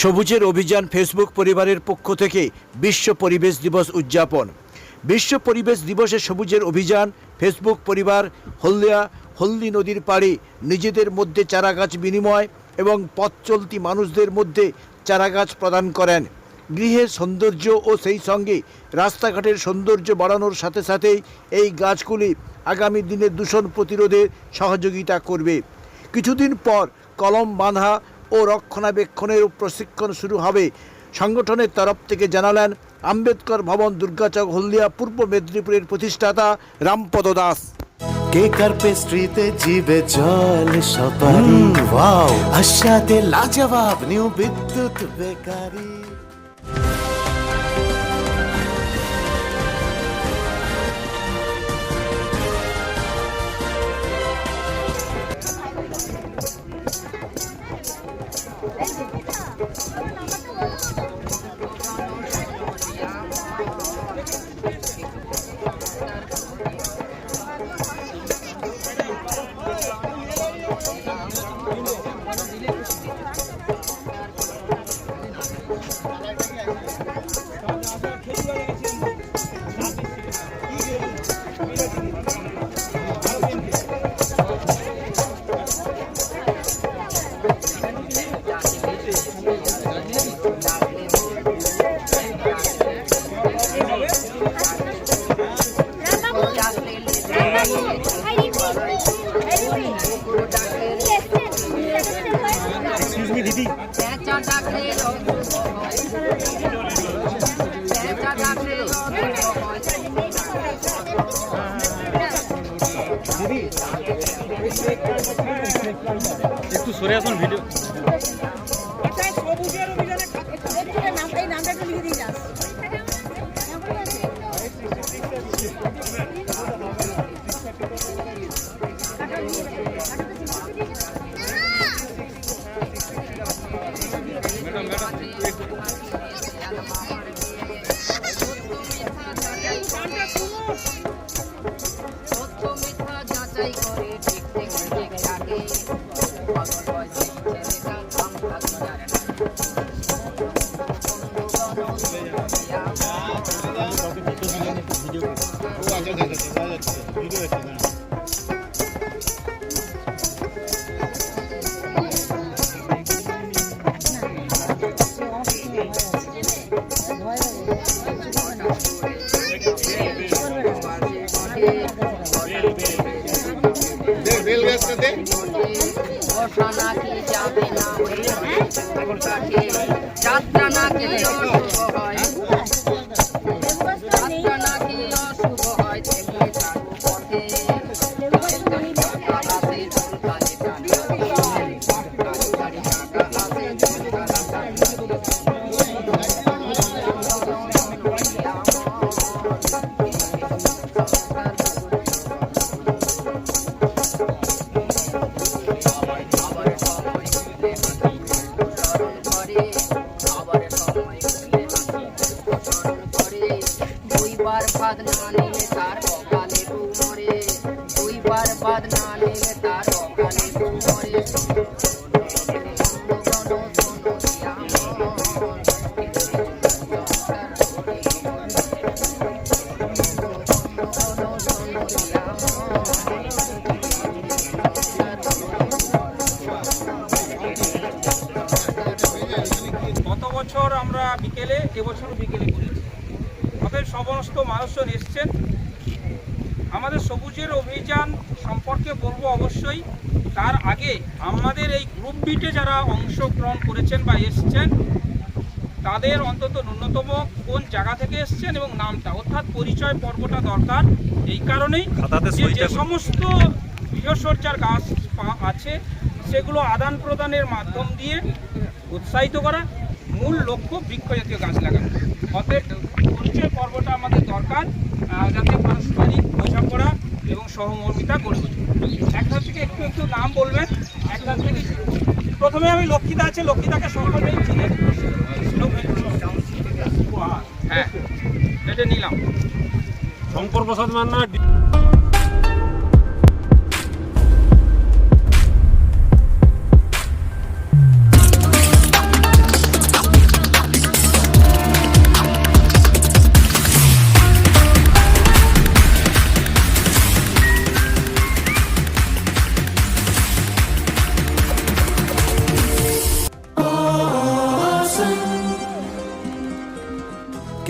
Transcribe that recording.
সবুজের অভিযান ফেসবুক পরিবারের পক্ষ থেকে বিশ্ব পরিবেশ দিবস উদযাপন। বিশ্ব পরিবেশ দিবসে সবুজের অভিযান ফেসবুক পরিবার হলদিয়া, হলদি নদীর পাড়ে নিজেদের মধ্যে চারাগাছ বিনিময় এবং পথ চলতি মানুষদের মধ্যে চারাগাছ প্রদান করেন। গৃহের সৌন্দর্য ও সেই সঙ্গে রাস্তাঘাটের সৌন্দর্য বাড়ানোর সাথে সাথেই এই গাছগুলি আগামী দিনে দূষণ প্রতিরোধে সহযোগিতা করবে। কিছুদিন পর কলম বাঁধা ও রক্ষণাবেক্ষণের প্রশিক্ষণ শুরু হবে। সংগঠনের তরফ থেকে জানালেন আম্বেদকর ভবন দুর্গাচক হলদিয়া পূর্ব মেদিনীপুরের প্রতিষ্ঠাতা রামপদ দাস। কেকার পেস্ট্রিতে জিবে জল ওয়াও আশাতে লাজবাব নিউ বিদ্যুৎ বেকারি। হয় একটু সরে আসুন ভিডিও যাত্রা না গেলে দুইবার বাদ না নিলে তার বছর আমরা বিকেলে, এবছর বিকেলে করেছি। অতএব সমস্ত মানুষজন এসছেন। আমাদের সবুজের অভিযান সম্পর্কে বলব অবশ্যই। তার আগে আমাদের এই গ্রুপ বিটে যারা অংশগ্রহণ করেছেন বা এসছেন তাদের অন্তত ন্যূনতম কোন জায়গা থেকে এসছেন এবং নামটা অর্থাৎ পরিচয় পর্বটা দরকার। এই কারণেই যে যে সমস্ত গৃহসজ্জার গাছ আছে সেগুলো আদান প্রদানের মাধ্যম দিয়ে উৎসাহিত করা। মূল লক্ষ্য বৃক্ষ জাতীয় গাছ লাগানো। অতএব পরিচয় পর্বটা আমাদের দরকার যাতে পারস্পরিক বোঝাপড়া এবং সহমর্মিতা গড়ে ওঠে। একটা থেকে একটু একটু নাম বলবেন একটা থেকে প্রথমে আমি লক্ষ্মীদা আছে লক্ষ্মীদাকে সকলেই চিনি হ্যাঁ এটা নিলাম। শঙ্কর প্রসাদ মান্না